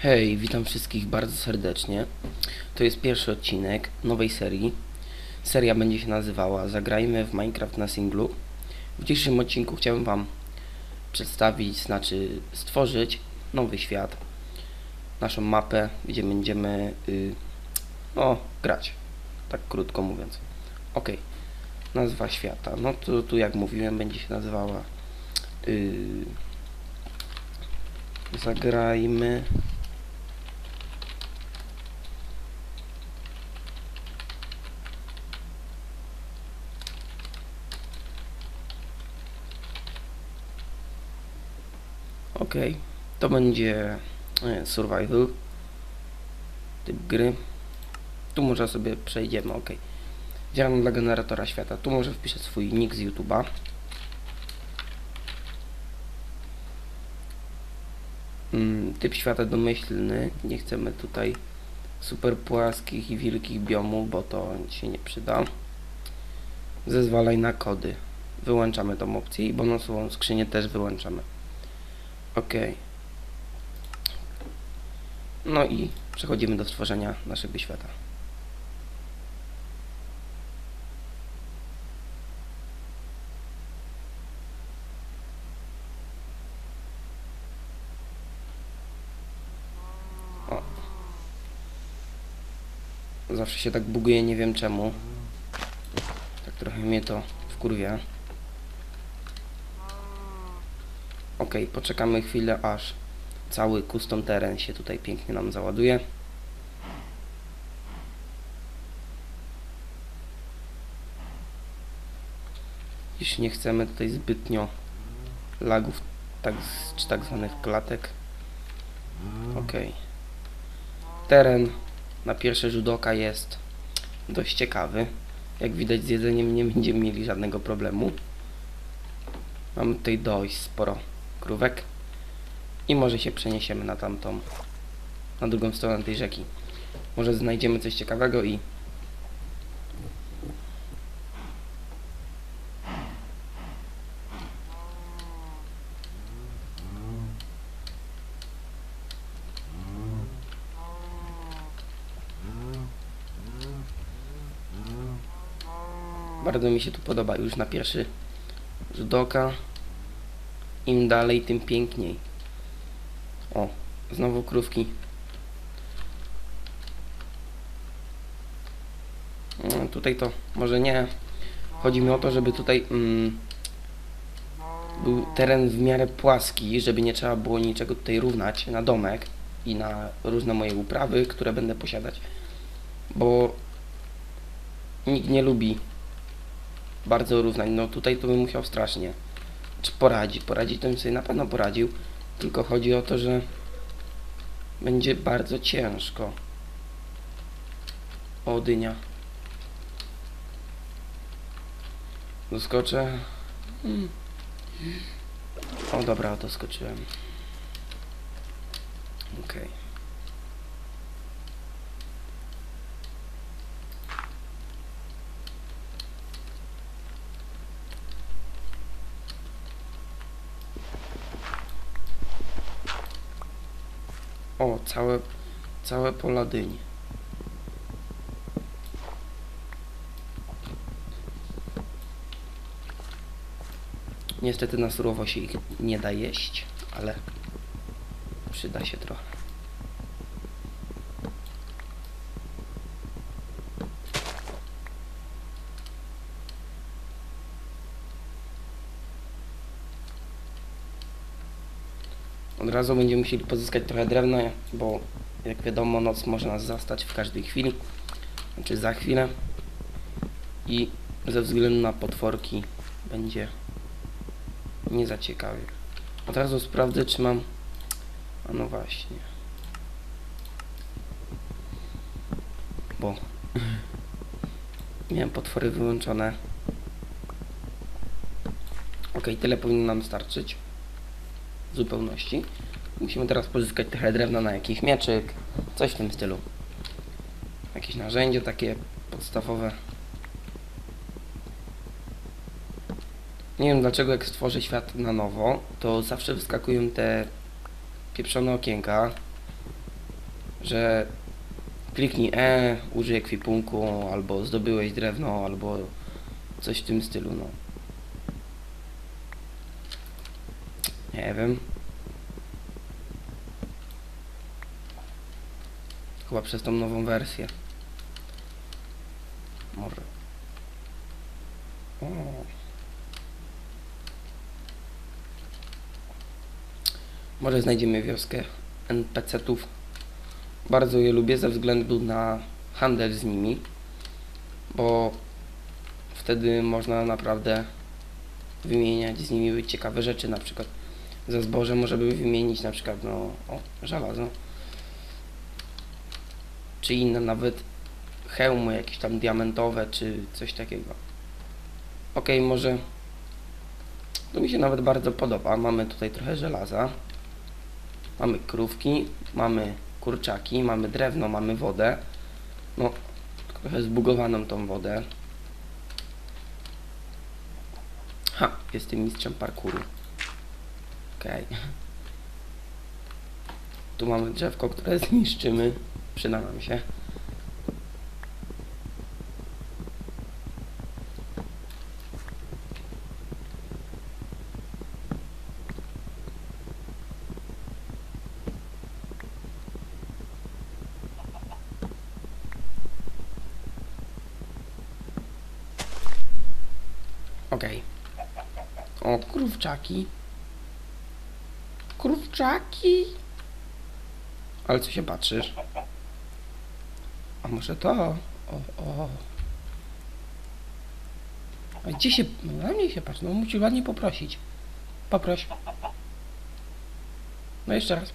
Hej, witam wszystkich bardzo serdecznie. To jest pierwszy odcinek nowej serii. Seria będzie się nazywała Zagrajmy w Minecraft na singlu. W dzisiejszym odcinku chciałbym Wam przedstawić, znaczy stworzyć nowy świat. Naszą mapę, gdzie będziemy y, no, grać. Tak krótko mówiąc. Ok. Nazwa świata. No to tu jak mówiłem będzie się nazywała y, Zagrajmy Ok, to będzie e, survival typ gry. Tu może sobie przejdziemy, ok. Działam dla generatora świata. Tu może wpiszę swój nick z YouTube'a. Mm, typ świata domyślny. Nie chcemy tutaj super płaskich i wielkich biomów, bo to się nie przyda. Zezwalaj na kody. Wyłączamy tą opcję i bonusową skrzynię też wyłączamy. Ok. No i przechodzimy do stworzenia naszego świata. Zawsze się tak buguje, nie wiem czemu. Tak trochę mnie to wkurwia. Ok, poczekamy chwilę, aż cały custom teren się tutaj pięknie nam załaduje. Jeśli nie chcemy tutaj zbytnio lagów, tak, czy tak zwanych klatek. Ok. Teren na pierwsze rzut oka jest dość ciekawy. Jak widać z jedzeniem nie będziemy mieli żadnego problemu. Mamy tutaj dość sporo krówek i może się przeniesiemy na tamtą, na drugą stronę tej rzeki. Może znajdziemy coś ciekawego i bardzo mi się tu podoba już na pierwszy rzut oka. Im dalej, tym piękniej. O, znowu krówki. No, tutaj to może nie. Chodzi mi o to, żeby tutaj mm, był teren w miarę płaski, żeby nie trzeba było niczego tutaj równać na domek i na różne moje uprawy, które będę posiadać. Bo nikt nie lubi bardzo równań. No tutaj to bym musiał strasznie czy poradzi. Poradzi to bym sobie na pewno poradził. Tylko chodzi o to, że będzie bardzo ciężko. O, dynia. Doskoczę. Hmm. O, dobra, doskoczyłem. Okej. O, całe, całe pola dyń. Niestety na surowo się ich nie da jeść, ale przyda się trochę. Od razu będziemy musieli pozyskać trochę drewna, bo jak wiadomo noc może nas zastać w każdej chwili, znaczy za chwilę i ze względu na potworki będzie nie za ciekawie. Od razu sprawdzę czy mam, a no właśnie, bo miałem potwory wyłączone. Ok, tyle powinno nam starczyć zupełności. Musimy teraz pozyskać trochę drewna na jakiś mieczyk, coś w tym stylu. Jakieś narzędzie takie podstawowe. Nie wiem dlaczego jak stworzę świat na nowo, to zawsze wyskakują te pieprzone okienka. że kliknij E, użyj ekwipunku, albo zdobyłeś drewno, albo coś w tym stylu, no. Nie wiem. Chyba przez tą nową wersję. Może. O. Może znajdziemy wioskę NPC-tów. Bardzo je lubię ze względu na handel z nimi, bo wtedy można naprawdę wymieniać z nimi ciekawe rzeczy, na przykład za zboże możemy wymienić na przykład no, o, żelazo, czy inne nawet hełmy jakieś tam diamentowe, czy coś takiego. Ok, może to mi się nawet bardzo podoba. Mamy tutaj trochę żelaza. Mamy krówki, mamy kurczaki, mamy drewno, mamy wodę. No, trochę zbugowaną tą wodę. Ha, jestem mistrzem parkouru. Okej. Tu mamy drzewko, które zniszczymy. Przyda nam się. Okej. O, krówczaki. Krówczaki. Ale co się patrzysz? A może to? O, o. A gdzie się... No, na mnie się patrz, no musi ładnie poprosić. Poproś. No jeszcze raz.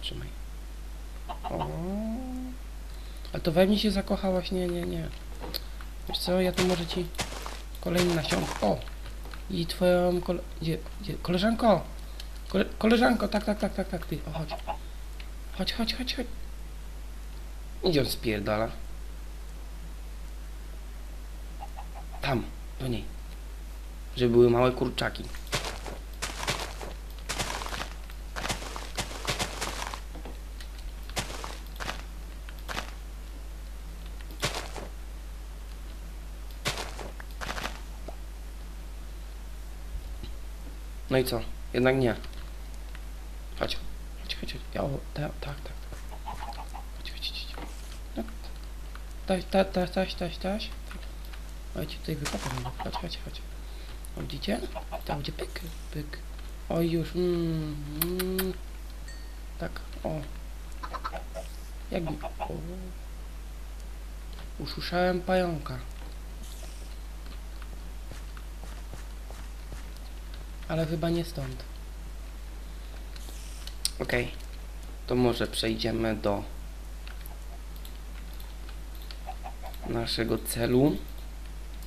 Trzymaj. O. A to we mnie się zakochałaś? Nie, nie, nie. Wiesz co, ja tu może ci kolejny nasionko. O! I twoją kole... Gdzie, gdzie? Koleżanko! Kole... Koleżanko, tak, tak, tak, tak, tak, ty. O, chodź. Chodź, chodź, chodź, chodź. Idzie on spierdala. Tam, do niej. Żeby były małe kurczaki. No i co? Jednak nie. Chodź. Chodź, chodź. Ja, o, ta, tak, tak. Chodź, chodź, chodź. Tak. Taś, ta, ta, taś, taś, taś. Oj, ci tutaj wykopam. Chodź, chodź, chodź. O, widzicie? Tam gdzie pyk, pyk. Oj, już. Mm, mm. Tak, o. Jakby. O. Usłyszałem pająka. Ale chyba nie stąd. Okej. To może przejdziemy do naszego celu,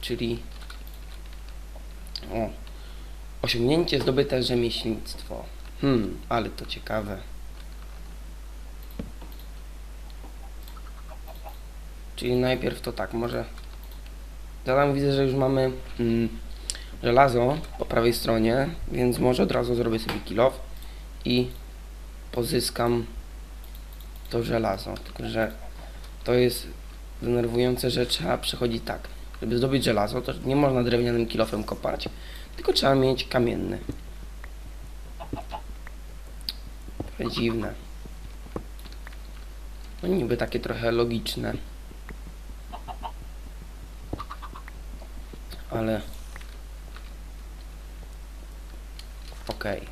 czyli o, osiągnięcie zdobyte rzemieślnictwo. Hmm, ale to ciekawe. Czyli najpierw to tak, może Zadam widzę, że już mamy mm, żelazo po prawej stronie, więc może od razu zrobię sobie kill off i pozyskam to żelazo. Tylko, że to jest denerwujące, że trzeba przechodzić tak. Żeby zdobyć żelazo, to nie można drewnianym kilofem kopać, tylko trzeba mieć kamienny. Trochę dziwne. No niby takie trochę logiczne. Ale... Okej.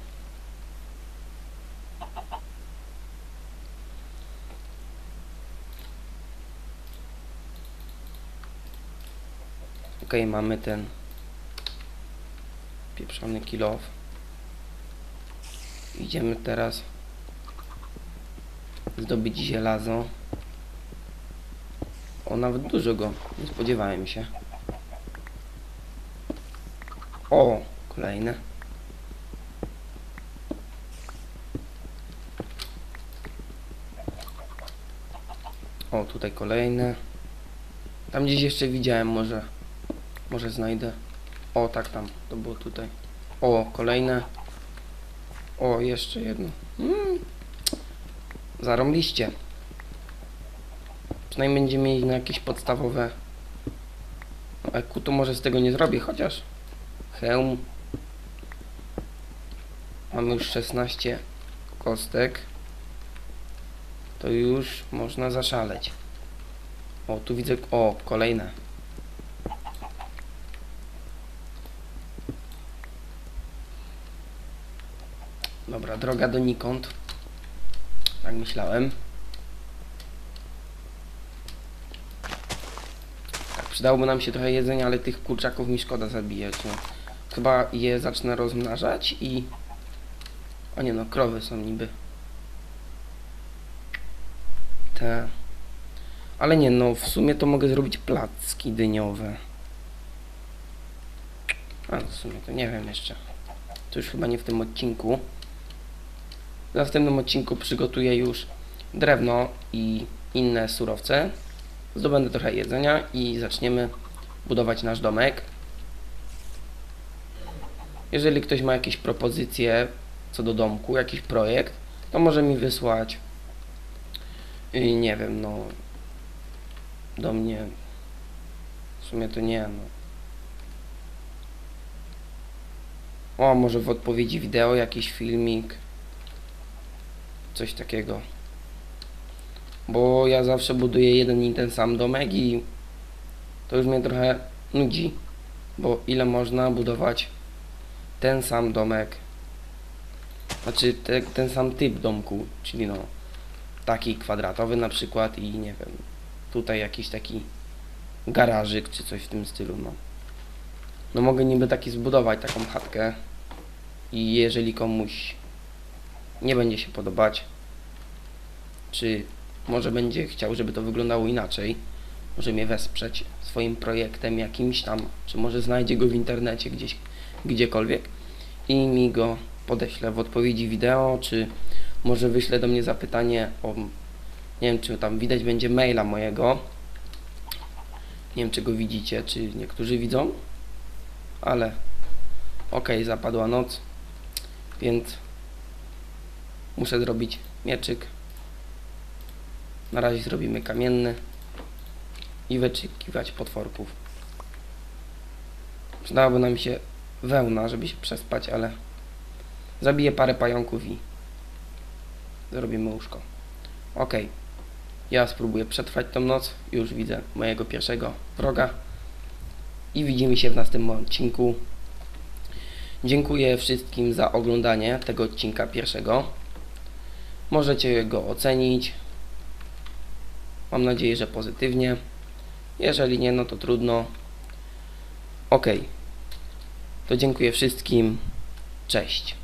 Okej, mamy ten pieprzony kill off. Idziemy teraz zdobyć żelazo. O, nawet dużo go. Nie spodziewałem się. O, kolejne. O, tutaj kolejne. Tam gdzieś jeszcze widziałem, może. Może znajdę. O, tak tam, to było tutaj. O, kolejne. O, jeszcze jedno. Mm. Zarąbiście. Przynajmniej będziemy mieli na jakieś podstawowe... No, EQ to może z tego nie zrobię, chociaż... Hełm. Mamy już 16 kostek. To już można zaszaleć. O, tu widzę... O, kolejne. Dobra, droga donikąd. Tak myślałem. Tak, przydałoby nam się trochę jedzenia, ale tych kurczaków mi szkoda zabijać. No. Chyba je zacznę rozmnażać i... O nie no, krowy są niby. Te... Ale nie no, w sumie to mogę zrobić placki dyniowe. A, w sumie to nie wiem jeszcze. To już chyba nie w tym odcinku. W następnym odcinku przygotuję już drewno i inne surowce. Zdobędę trochę jedzenia i zaczniemy budować nasz domek. Jeżeli ktoś ma jakieś propozycje co do domku, jakiś projekt, to może mi wysłać. Nie wiem, no. Do mnie. W sumie to nie, no. O, może w odpowiedzi wideo jakiś filmik. Coś takiego. Bo ja zawsze buduję jeden i ten sam domek i to już mnie trochę nudzi. Bo ile można budować ten sam domek. Znaczy te, ten sam typ domku, czyli no taki kwadratowy na przykład i nie wiem, tutaj jakiś taki garażyk czy coś w tym stylu, no. No mogę niby taki zbudować taką chatkę i jeżeli komuś nie będzie się podobać, czy może będzie chciał, żeby to wyglądało inaczej, może mnie wesprzeć swoim projektem jakimś tam, czy może znajdzie go w internecie gdzieś, gdziekolwiek i mi go podeślę w odpowiedzi wideo, czy może wyślę do mnie zapytanie o, nie wiem, czy tam widać będzie maila mojego, nie wiem, czy go widzicie, czy niektórzy widzą, ale ok, zapadła noc, więc muszę zrobić mieczyk. Na razie zrobimy kamienny i wyczekiwać potworków. Przydałaby nam się wełna, żeby się przespać, ale zabiję parę pająków i zrobimy łóżko. Ok. Ja spróbuję przetrwać tą noc. Już widzę mojego pierwszego wroga. I widzimy się w następnym odcinku. Dziękuję wszystkim za oglądanie tego odcinka pierwszego. Możecie go ocenić. Mam nadzieję, że pozytywnie. Jeżeli nie, no to trudno. Ok. To dziękuję wszystkim. Cześć.